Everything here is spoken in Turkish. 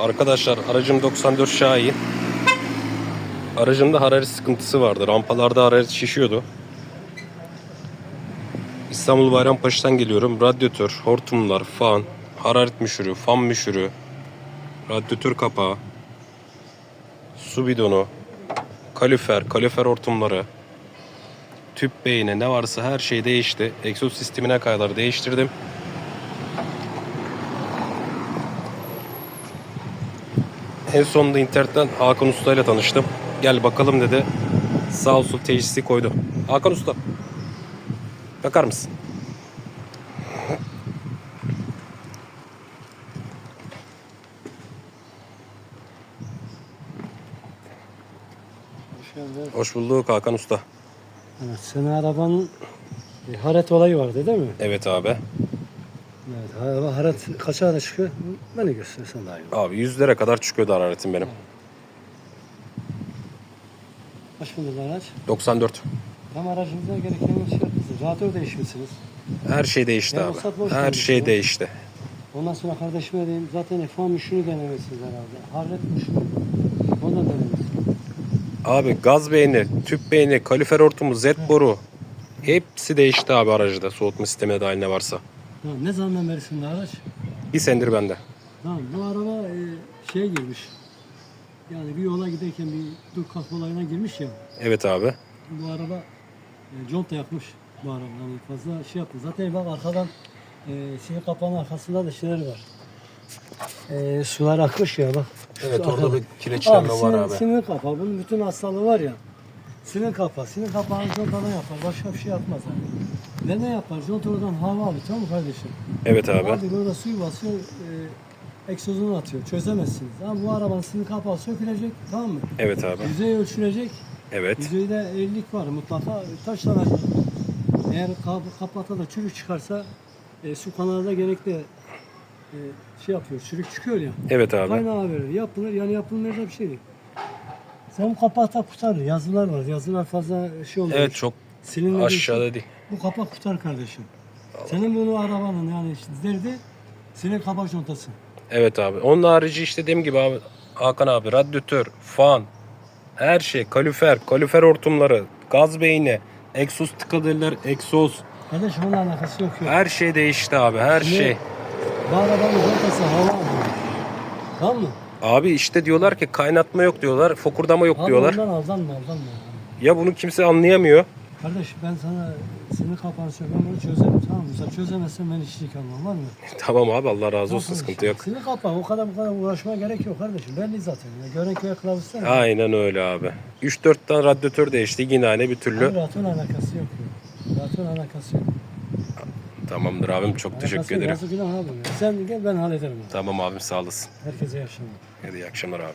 Arkadaşlar aracım 94 Şahin. Aracımda hararet sıkıntısı vardı. Rampalarda hararet şişiyordu. İstanbul Bayrampaşa'dan geliyorum. Radyatör, hortumlar, fan, hararet müşürü, fan müşürü, radyatör kapağı, su bidonu, kalorifer, kalorifer hortumları, tüp beyni ne varsa her şey değişti. Egzoz sistemine kadar değiştirdim. En sonunda internetten Hakan Usta ile tanıştım. Gel bakalım dedi. Sağ olsun teşhisi koydu. Hakan Usta. Bakar mısın? Hoş geldin. Hoş bulduk Hakan Usta. Evet, senin arabanın bir haret olayı vardı değil mi? Evet abi. Evet, araba haret kaça da çıkıyor? Beni göstersen daha iyi. olur. Abi yüzlere kadar çıkıyordu hararetim benim. Kaç model araç? 94. Tam aracınıza gereken şey yapmışsınız. Radyatör değişmişsiniz. Her şey değişti Ya abi. ruhsat boş Her vermiş şey değişti. Ondan sonra kardeşime diyeyim zaten F1 müşünü denemişsiniz herhalde. Haret müşünü. O da denemişsiniz. Abi gaz beyni, tüp beyni, kalifer hortumu, Z boru. Hepsi değişti abi aracda. Soğutma sistemine dahil ne varsa. Ha, ne zamandan beri senin araç? Bir senedir bende. Tamam bu araba e, şeye girmiş. Yani bir yola giderken bir dur kalk olayına girmiş ya. Evet abi. Bu araba e, conta yakmış bu araba. Yani fazla şey yaptı. Zaten bak arkadan e, sinir kapağının arkasında da şeyler var. E, sular akmış ya bak. Evet, Şu orada arkada. bir kireçlenme var sinir, abi. Sinir kapağı. Bunun bütün hastalığı var ya. Sinir kapağı. Sinir kapağını contadan yapar. Başka bir şey yapmaz abi. Ne ne yapar? Conta oradan hava alıyor. Tamam mı kardeşim? Evet abi. Abi orada suyu basıyor. E, egzozunu atıyor. Çözemezsiniz. Ama bu arabanın sinir kapağı sökülecek. Tamam mı? Evet abi. Yüzey ölçülecek. Evet. Yüzeyde 50'lik var mutlaka taşlanacak. Eğer kap kapata da çürük çıkarsa e, su kanalında gerekli e, şey yapıyor, çürük çıkıyor ya. Evet abi. Kaynağı verir, yapılır yani yapılmayacak bir şey değil. Sen bu kapata kurtarır, yazılar var, yazılar fazla şey oluyor. Evet çok Silinmediği aşağıda için değil. Bu kapak kurtar kardeşim. Senin bunu arabanın yani işte derdi senin kapak contası. Evet abi. Onun harici işte dediğim gibi abi Hakan abi radyatör, fan, her şey, kalorifer, kalorifer hortumları, gaz beyni, egzoz tıkadeller, egzoz, Kardeşim bunun alakası yok yok. her şey değişti abi her Ne? şey. Bu arabanın contası hava alıyor. Tamam mı? Abi işte diyorlar ki kaynatma yok diyorlar, fokurdama yok Abi diyorlar. ondan aldanma aldanma. Ya bunu kimse anlayamıyor. Kardeş ben sana sinir kapağını söyleyeyim bunu çözerim tamam mı? Sen çözemezsen ben işçilik almam var mı? tamam abi Allah razı olsun Yok sıkıntı yok. Sinir kapağı o kadar bu kadar uğraşmaya gerek yok kardeşim. Belli zaten. Ya, gören köye kılavuz sen. Aynen öyle abi. 3-4 tane radyatör değişti yine aynı bir türlü. Rahatın alakası yok. ya. Rahatın alakası yok. Tamamdır abim çok teşekkür ederim. Yazık günah abi. ya. Sen gel ben hallederim. Tamam abim sağ olasın. Herkese iyi akşamlar. Hadi iyi akşamlar abi.